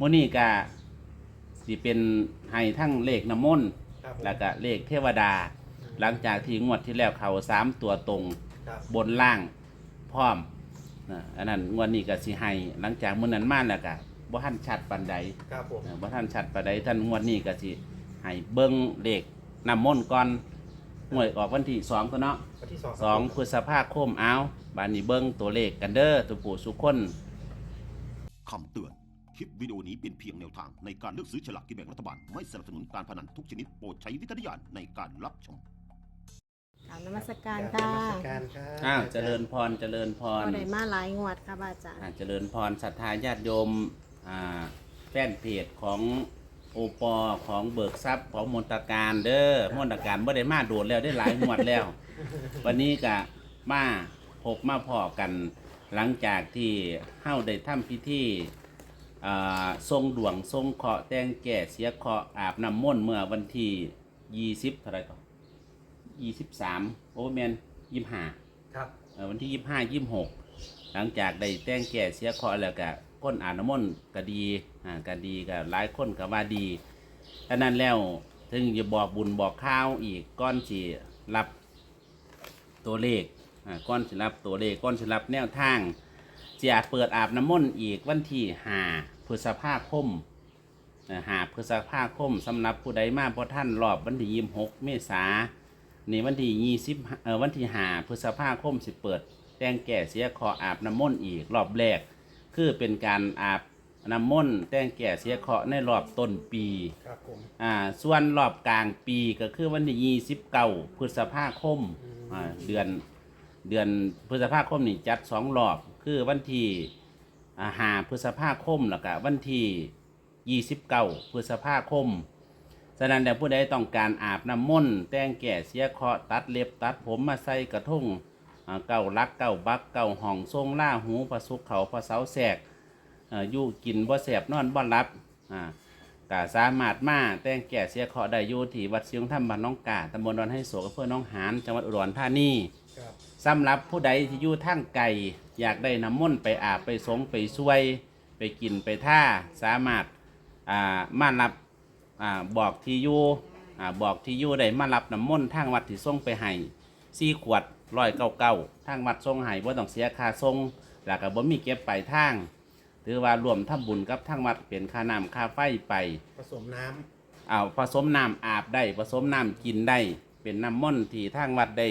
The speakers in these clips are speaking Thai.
มื้อนี้ก็สิเป็นให้ทั้งเลขน้ำมนต์ครับผมแล้วก็เลขเทวดา หลังจากที่งวดที่แล้วเขาสามตัวตรงครับบนล่างพร้อมนะอันนั้นงวดนี้ก็สิให้หลังจากมื้อนั้นมาแล้วก็บ่ทันชัดปานใด ครับผมเออบ่ทันชัดปานใดท่านงวดนี้ก็สิให้เบิ่งเลขน้ำมนต์ก่อนหวยออกวันที่สองตัวเนาะวันที่สองสองพฤษภาคมเอาบานนี้เบิ่งตัวเลขกันเด้อตัวปู่สุคน คำเตือน คลิปวิดีโอนี้เป็นเพียงแนวทางในการเลือกซื้อฉลากกินแบ่งรัฐบาล ไม่สนับสนุนการพนันทุกชนิดโปรดใช้วิจารณญาณในการรับชม กราบนมัสการกราบค่ะ นมัสการครับอ้าวเจริญพรเจริญพรก็ได้มาหลายงวดค่ะอาจารย์ อ่าเจริญพรศรัทธาญาติโยมอ่าแฟนเพจของโอปอของเบิกทรัพย์ของมนตการเด้อมนตการบ่ได้มาโดดแล้วได้หลายงวดแล้ว วันนี้ก็มาพบมาพอกัน หลังจากที่เฮาได้ทำพิธีอ่า ทรงดวงทรงเคราะห์แต่งแก่เสียเคราะห์อาบน้ำมนต์เมื่อวันที่20เท่าไหรก่อน23โอ้แมน25ครับเอ่อวันที่ยี่ห้ายี่หกหลังจากได้แต่งแก่เสียเคราะห์แล้วก็ก้นอ่านน้ำมนต์ก็ดีอ่าก็ดีก็หลายคนก็ว่าดีอันนั้นแล้วถึงจะบอกบุญบอกข้าวอีกก้อนสิรับตัวเลขอ่าก้อนสิรับตัวเลขก้อนสิรับแนวทางจะอาจเปิดอาบน้ำมนต์อีกวันที่ห้า พฤษภาคมอ่าหาพฤษภาคมสำหรับผู้ใดมาเพราะท่านรอบวันที่ยี่หกเมษานี่วันที่ยี่สิบเอ่อวันที่หาพฤษภาคมสิเปิด แต่งแก่เสียคออาบน้ำมนต์อีกรอบแรก คือเป็นการอาบน้ำมนต์แต่งแก่เสียเคราะห์ในรอบต้นปีครับผมอ่าส่วนรอบกลางปีก็คือวันที่ยี่สิบเก้าพฤษภาคมอ่าเดือนเดือนพฤษภาคมนี่จัดสองรอบคือวันที่อ่า หาพฤษภาคมแล้วก็วันที่ยี่สิบเก้าพฤษภาคม ฉะนั้นแต่ผู้ใดต้องการอาบน้ำมนต์แต่งแก่เสียเคราะห์ตัดเล็บตัดผมมาใส่กระทงอ่าเก้าลักเก้าบักเก้าห่องทรงล่าหูประสุกเขาประเสาแสกเอ่ออยู่กินบ่แสบนอนบ่รับอ่าก็สามารถมาแต่งแก่เสียเคราะห์ได้อยู่ที่วัดเสียงธรรมบ้านน้องกาตำบลดอนให้โศกอำเพื่อน้องหานจังหวัดอุดรธานีครับสำหรับผู้ใดที่อยู่ทางไกล อยากได้น้ำมนต์ไปอาบไปสงไปช่วย ไปกินไปท่าสามารถอ่ามารับอ่าบอกที่อยู่อ่าบอกที่อยู่ได้มารับน้ำมนต์ทางวัดที่ส่งไปให้สี่ขวดร้อยเก้าเก้าทางวัดส่งให้บ่ต้องเสียค่าส่งแล้วก็บ่มีเก็บไปลายทางถือว่ารวมทำบุญกับทางวัดเป็นค่าน้ำค่าไฟไปผสมน้ำเอาผสมน้ำอาบได้ผสมน้ำกินได้ เป็นน้ำมนต์ที่ทางวัดได้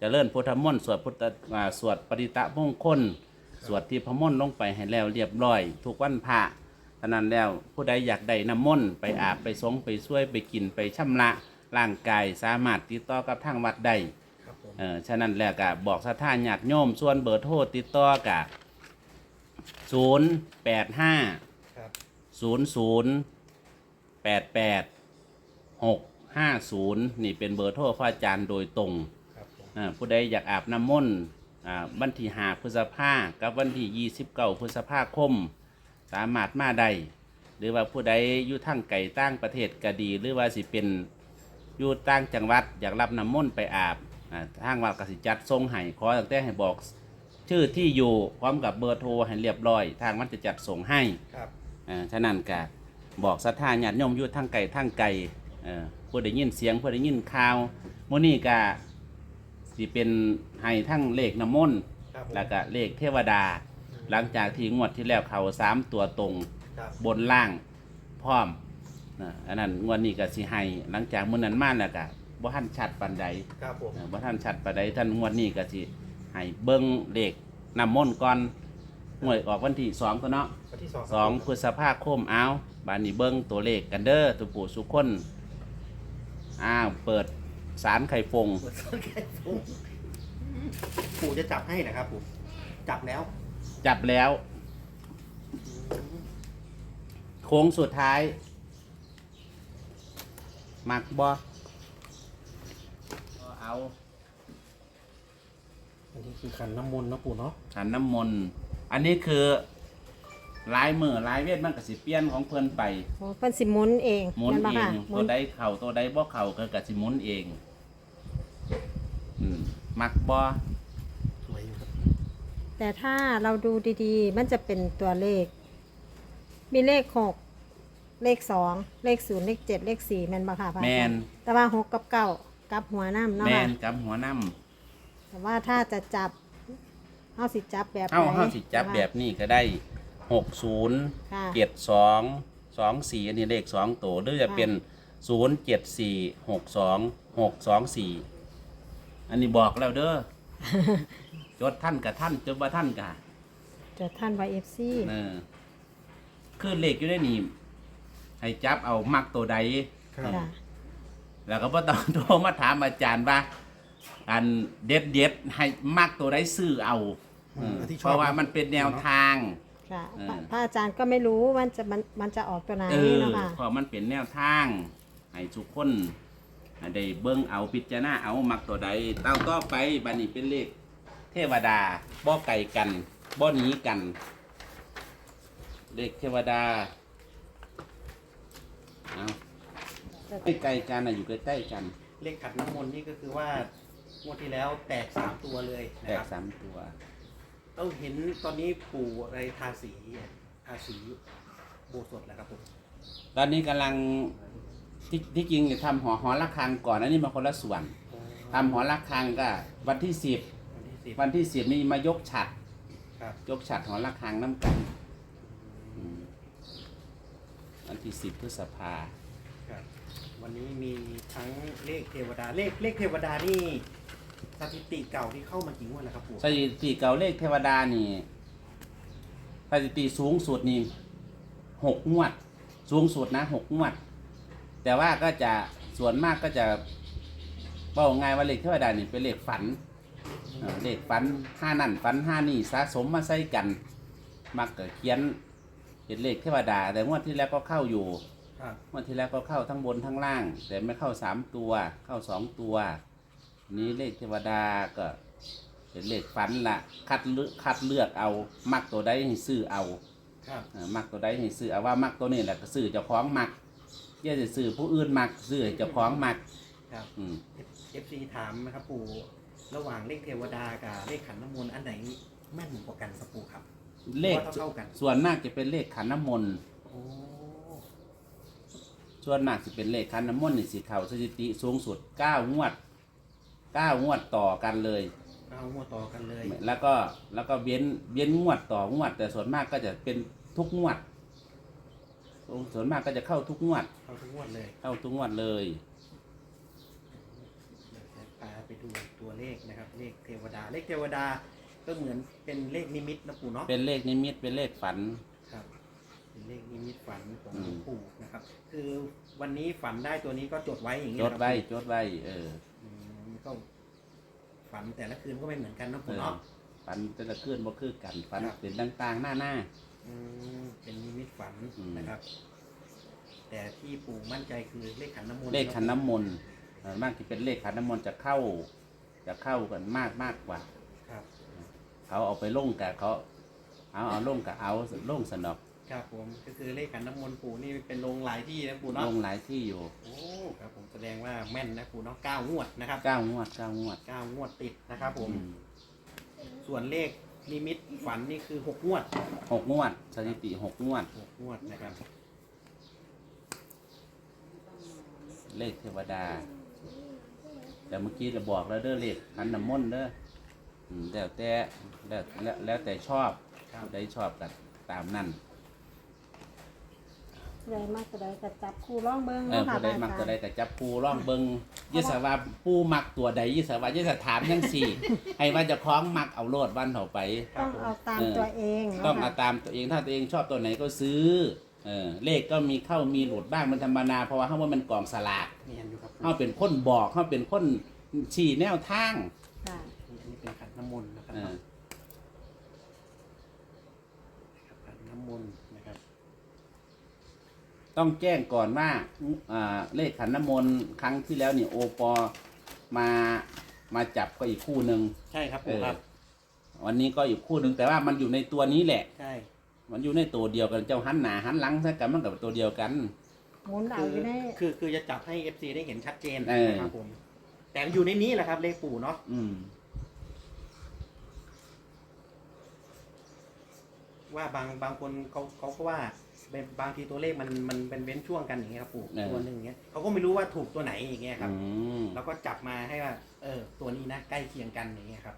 เจะเลิ่นพุทธมนต์สวดพุทธอ่าสวดปริตะมงคล สวดที่พระมนต์ลงไปให้แล้วเรียบร้อย ทุกวันพระฉะนั้นแล้วผู้ใดอยากได้น้ำมนต์ไปอาบไปสงไปช่วยไปกินไปชำระร่างกายสามารถติดต่อกับทางวัดได้ครับผม เออฉะนั้นแล้วก็บอกสถานญาติโยมส่วนเบอร์โทรติดต่อกับศูนย์แปดห้า ครับ ศูนย์ศูนย์แปดแปดหกห้าศูนย์นี่เป็นเบอร์โทรพระอาจารย์โดยตรงครับ ผมอ่าผู้ใดอยากอาบน้ำมนต์อ่าวันที่หาพฤษภากับวันที่ยี่สิบเก้าพฤษภาคม สามารถมาได้หรือว่าผู้ใดอยู่ทั้งไก่ตั้งประเทศก็ดี หรือว่าสิเป็นอยู่ต่างจังหวัดอยากรับน้ำมนต์ไปอาบอ่าทางวัดกสิจัดทรงให้ขอตั้งแต่ให้บอกชื่อที่อยู่พร้อมกับเบอร์โทรให้เรียบร้อย ทางวัดจะจัดส่งให้ครับอ่าฉะนั้นก็บอกศรัทธาญาติโยมอยู่ทางไกลทางไกลเอ่อผู้ได้ยินเสียงผู้ได้ยินข่าวมื้อนี้ก็ สิเป็นให้ทั้งเลขน้ำมนต์ครับผมแล้วก็เลขเทวดา หลังจากที่งวดที่แล้วเขาสามตัวตรง ครับบนล่างพร้อมนะอันนั้นงวดนี้ก็สิให้หลังจากมื้อนั้นมาแล้วก็บ่ทันชัดปานใดครับผมเอ่อบ่ทันชัดปานใดท่านงวดนี้ก็สิให้เบิ่งเลขน้ำมนต์ก่อนหวยออกวันที่สองตัวเนาะ วันที่สองสองพฤษภาคมเอาบานนี้เบิ้งตัวเลขกันเด้อตัวปู่สุขคนอ้าวเปิด สารไข่ฟงเปิดต้นแค่ปุ๊บปู่จะจับให้นะครับปู่จับแล้วจับแล้ว โค้งสุดท้าย มักบอเอาอันนี้คือขันน้ำมนต์นะปู่เนาะขันน้ำมนต์อันนี้คือ ลายมือลายเวทมันก็สิเปลี่ยนของเพื่อนไปโอ้เพิ่นสิหมุนเองหมุนแม่บ่เอค่ะงหมุตัวนใดเข่าตัวใดบ่เข่าก็กสิหมุนเองอืมมักบอสวยอยู่ครับแต่ถ้าเราดูดีๆ มันจะเป็นตัวเลข มีเลขหกเลขสองเลขศูนย์เลขเจ็ดเลขสี่แมนบ่ค่ะพระอาแมจารนย์แต่ว่าหกกับเก้ากับหัวน้ำเนาะแมค่ะนกับหัวน้แต่ว่าถ้าจะจับเฮาสิจับแบบำเอ้าไหนเฮาสิจับแบบนี้ก็ได้ หกศูนย์ค่ะเจ็ดสองสองสี่อันนี้เลขสองตัวหรือจะเป็นศูนย์เจ็ดสี่หกสองหกสองสี่อันนี้บอกแล้วเด้อ จดท่านกับท่านจดว่าท่านกะจะท่านไวเอฟซีเออคือเลขอยู่ได้นี่ให้จับเอามักตัวใด ครับค่ะ แล้วก็บ่ต้อง โทรมาถามอาจารย์ว่า อันเด็ดเด็ดๆให้มักตัวใดซื้อเอาเออที่ชเพอบราะว่ามันเป็นแนวทาง ค่ะเออ พระอาจารย์ก็ไม่รู้ว่าจะมันมันจะออกตัวไหนเออเนาะค่ะ เพราะมันเป็นแนวทาง ให้ทุกคนได้เบิ่งเอาพิจารณาเอามักตัวใดเต้าต่อไปบัดนี้เป็นเลข เทวดาบ่ไก่กันบ่หนีกัน เลขเทวดาเอาไม่ไกลกันนะอยู่ใกล้ๆกัน เลขขัดน้ำมนต์นี่ก็คือว่างวดที่แล้วแตกสามตัวเลยนะแตคกรับสามตัว เราเห็นตอนนี้ปู่อะไรทาสีทาสีโบสถแล้วครับผมตอนนี้กำลังที่ที่จริงจะทำหอหอระฆังก่อนอันนี้มาคนละส่วนทำหอระฆังก็วันที่สิบวันที่สิบวันที่สิบนี่มายกฉัดครับยกฉัดหอระฆังน้ำกันอืมวันที่สิบพฤษภาครับ วันนี้มีทั้งเลขเทวดาเลขเลขเทวดานี่ สถิติเก่าที่เข้ามากี่งวดแล้วครับปู่สถิติเก่าเลขเทวดานี่สถิติสูงสุดนี่หกงวด สูงสุดนะหกงวด แต่ว่าก็จะส่วนมากก็จะบอกง่ายว่าเลขเทวดานี่เป็นเลขฝันเออเลขฝันห้านั่นฝันห้านี่สะสมมาใส่กัน มักก็เขียนเป็นเลขเทวดา แต่งวดที่แล้วก็เข้าอยู่ครับงวดที่แล้วก็เข้าทั้งบนทั้งล่าง แต่ไม่เข้าสามตัว เข้าสองตัว นี้เลขเทวดาก็เป็นเลขฝันละคัดเลือกคัดเลือกเอา มักตัวใดให้ซื้อเอาครับเออมักตัวใดให้ซื้อเอาว่ามักตัวนี้แหละก็ซื้อเจ้าของมักอย่าจะซื้อผู้อื่นมักซื้อให้เจ้าของมัก ครับ อืมเอฟซีถามนะครับปู่ระหว่างเลขเทวดากับเลขขันน้ำมนต์อันไหนแม่นกว่ากันครับปู่ครับเลขว่าเท่าๆกันส่วนมากจะเป็นเลขขันน้ำมนต์โอ้ส่วนมากจะเป็นเลขขันน้ำมนต์นี่สิเขาสถิติสูงสุดเก้างวด เก้างวดต่อกันเลย เอางวดต่อกันเลย แล้วก็แล้วก็เว้นเว้นงวดต่องวด แต่ส่วนมากก็จะเป็นทุกงวด ส่วนมากก็จะเข้าทุกงวดเข้าทุกงวดเลยเข้าทุกงวดเลย เดี๋ยวจะพาไปดูตัวเลขนะครับ เลขเทวดา เลขเทวดาก็เหมือนเป็นเลขนิมิตนะปู่เนาะ เป็นเลขนิมิตเป็นเลขฝัน ครับเป็นเลขนิมิตฝันของอืมหลวงปู่นะครับ คือวันนี้ฝันได้ตัวนี้ก็จดไว้อย่างนี้จดไว้นะครับจดไว้เออ อืมก็ฝันแต่ละคืนก็ไม่เหมือนกันนะเอปู่อเนาะ ฝันแต่ละคืนบ่คือกันฝันครับ เป็นต่างๆ หน้าหน้า อืมเป็นนิมิตฝันอืม นะครับ แต่ที่ปู่มั่นใจคือเลขขันน้ำมนต์เลขขันน้ำมนต์เออมากที่เป็นเลขขันน้ำมนต์จะเข้า จะเข้ากันมากมากกว่า ครับ เขาเอาไปลงกับเขา เอาเอาลงกับเอาลงสนอก ครับผมก็คือเลขขันน้ำมนต์ปู่นี่เป็นลงหลายที่นะปู่เนาะลงหลายที่อยู่โอ้ครับผมแสดงว่าแม่นนะปู่เนาะเก้างวดนะครับเก้างวดเก้างวดเก้างวดติดนะครับผมอืมส่วนเลขนิมิตฝันนี่คือหกงวดหกงวด สถิติหกงวดหกงวดนะครับ เลขเทวดา แต่เมื่อกี้เราบอกแล้วเด้อเลขขันน้ำมนต์เด้ออืมแล้วแต่แล้วแล้วแล้วแต่ชอบครับได้ชอบกันตามนั่น เลยมากตัวใดก็จับคู่ร่องเบิ้งเออเนาะค่ะผู้ใดมักตัวใดก็จับปูร่องเบิงยิสว่าปูมักตัวใดยิสว่ายิสถามยังสี่ ให้ว่าเจะคล้าของมักเอาโลดวันเถาไป ต้องเอาตามเออตัวเองเนาะต้องเอาค่ะตามตัวเองถ้าตัวเองชอบตัวไหนก็ซื้อเออเลขก็มีเข้ามีหลุดบ้างมันธรรมดาเพราะว่าเขาว่ามันกล่องสลากเนียนอยู่ครับเขาเป็นคนบอกเขาเป็นคนชี้แนวทาง ค่ะอันนี้เป็นขันน้ำมนต์นะครับเออขันน้ำมนต์นะครับ ต้องแจ้งก่อนว่าอ่าเลขขันน้ำมนต์ครั้งที่แล้วนี่โอปอมามาจับก็อีกคู่หนึ่งใช่ครับเอปู่อครับ วันนี้ก็อีกคู่หนึ่งแต่ว่ามันอยู่ในตัวนี้แหละ ใช่ มันอยู่ในตัวเดียวกันเจ้าหันหน้าหันหลังซะกันมันกับตัวเดียวกันหมุนเอาคืออยู่ในคือคือจะจับให้ FC ได้เห็นชัดเจนเออนะครับผมแต่อยู่ในนี้แหละครับเลขปู่เนาะอืม ว่าบางบางคนเขาเขาก็ว่าเป็นบางทีตัวเลขมันมันเป็นเว้นช่วงกันอย่างเงี้ยครับปู่เออ ตัวหนึ่งอย่างเงี้ยเขาก็ไม่รู้ว่าถูกตัวไหนอย่างเงี้ยครับอืมแล้วก็จับมาให้ว่าเออตัวนี้นะใกล้เคียงกันอย่างเงี้ยครับ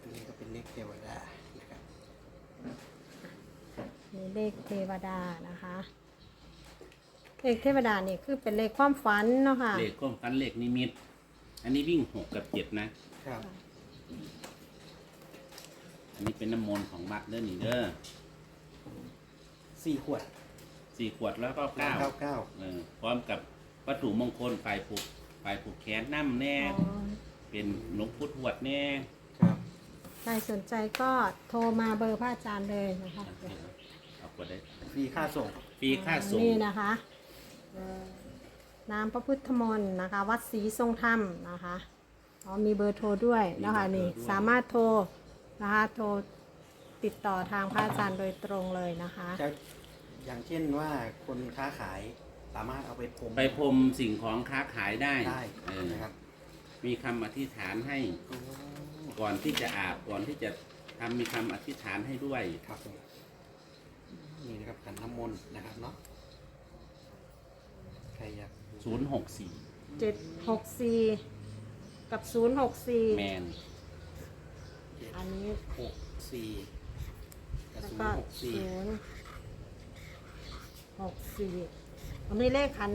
อันนี้ก็เป็นเลขเทวดานะครับมีเลขเทวดานะคะ เลขเทวดานี่คือเป็นเลขความฝันเนาะค่ะเลขความฝันเลขนิมิต อันนี้วิ่งหกกับเจ็ดนะครับ อันนี้เป็นน้ำมนต์ของบัตรเด้อนี่เด้อสี่ขวดสี่ขวดแล้วก็เก้าเก้าเก้าเออพร้อมกับวัตถุมงคลไฟผูกไฟผูกแขนน้ำแน่ อ๋อเป็นหลวงพุทธวดแน่ครับ ใครสนใจก็โทรมาเบอร์พระอาจารย์เลยนะคะเอากดได้ฟรีค่าส่ง ฟรีค่าส่งนี่นะคะน้ำพระพุทธมนต์นะคะ วัดศรีทรงธรรมนะคะอ๋อมีเบอร์โทรด้วยนะคะนี่สามารถโทร นะคะโทรติดต่อทางพระอาจารย์โดยตรงเลยนะคะ จะอย่างเช่นว่าคนค้าขายสามารถเอาไปพรมไปพรมสิ่งของค้าขายได้ได้เออนะครับมีคำอธิษฐานให้โอ้ก่อนที่จะอาบก่อนที่จะทำมีคำอธิษฐานให้ด้วย ครับผมนี่นะครับขันน้ำมนต์นะครับเนาะใครอยากดู064เจ็ดหกสี่กับศูนย์หกสี่แมน อันนี้หกสี่กับแล้วศูนก็ย์หกสี่ศูนย์หกสี่อันนี้เลขขัน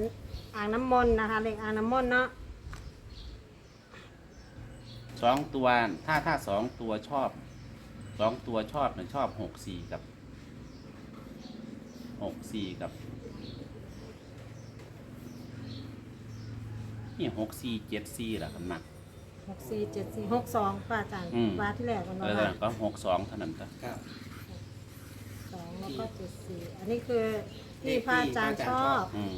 อ่างน้ำมนต์นะคะ เลขอ่างน้ำมนต์เนาะสองตัวถ้าถ้าสองตัวชอบสองตัวชอบเนี่ยชอบหกสี่กับหกสี่กับนี่หกสี่เจ็ดสี่แหละครับมัก หกสี่เจ็ดสี่หกสองป้าอาจารย์อืมว่าที่แรกมันเอว่าอก็หกสองเท่านั้นก็ครับ สองแล้วก็เจ็ดสี่อันนี้คือที่เลขที่พระอาจารย์พระอาจารย์ชชออบบอืม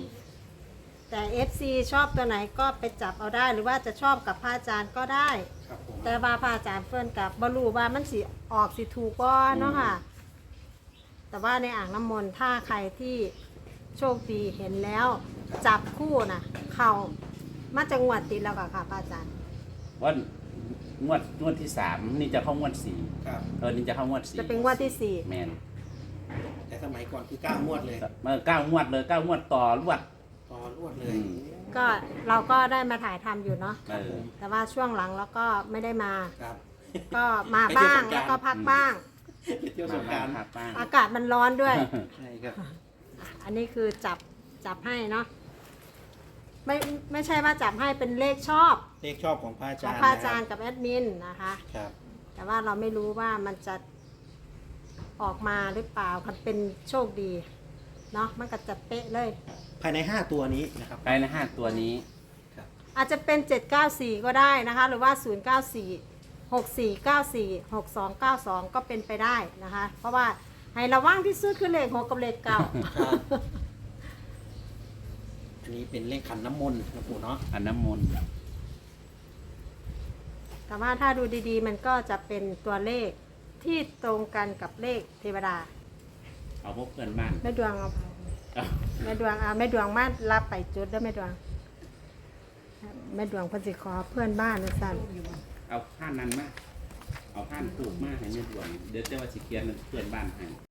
แต่ FC ชอบตัวไหนก็ไปจับเอาได้ หรือว่าจะชอบกับพระอาจารย์ก็ได้ ครับผมแต่ว่าพระอาจารย์เฟิ่นกับบรูว่ามันสิออกสิถูกก็เนาะค่ะ แต่ว่าในอ่างน้ำมนต์ถ้าใครที่โชคดีเห็นแล้ว จับคู่นะเขามาจะงวดติดแล้วกับค่ะพระอาจารย์ วันงวดงวดที่สามนี่จะเข้างวดสี่ครับ เออนี่จะเข้างวดสี่จะเป็นงวดที่สี่แมนแต่สมัยก่อนคือเก้างวดเลยเมื่อเก้างวดเลยเก้างวดต่อรวด ต่อรวดเลอืยมก็เราก็ได้มาถ่ายทำอยู่เนาะเออ แต่ว่าช่วงหลังเราก็ไม่ได้มา ครับ ก็มาบ้างแล้วก็พักบ้าง ไปเที่ยวสมางกรารพักบ้างอากาศมันร้อนด้วย ใช่ครับ อันนี้คือจับจับให้เนาะ ไม่ไม่ใช่ว่าจับให้เป็นเลขชอบเลขชอบของพระอาขอจางรย์พระอาจารย์นะคกับแอดมินนะคะ ครับแต่ว่าเราไม่รู้ว่ามันจะออกมาหรือเปล่ามันเป็นโชคดีเนาะมันก็จะเป๊ะเลย ภายในห้าตัวนี้นะครับ ไปในห้าตัวนี้ครับอาจจะเป็น 794 ก็ได้นะคะ หรือว่า 094 6494 6292 ก็เป็นไปได้นะคะ เพราะว่าให้ระวังที่สุดคือเลขหกกับเลขเก้าครับ อันนี้เป็นเลขขันน้ำมนต์นะปู่เนาะอันน้ำมนต์แต่ว่าถ้าดูดีๆ มันก็จะเป็นตัวเลขที่ตรงกันกับเลขเทวดาเอาพวกเพื่อนบ้านแม่ดวงเอาเอาแม่ดวงเอาแม่ดวงมารับไปจุดได้อแม่ดวงแม่ดวงเพันสิขอเพื่อนบ้านนะสั่นเอาผ้านั้นมาเอาผ้าผูกมาให้เงินด่วนเดี๋ยวเจ้าว่าสิเกียนเพื่อนบ้านให้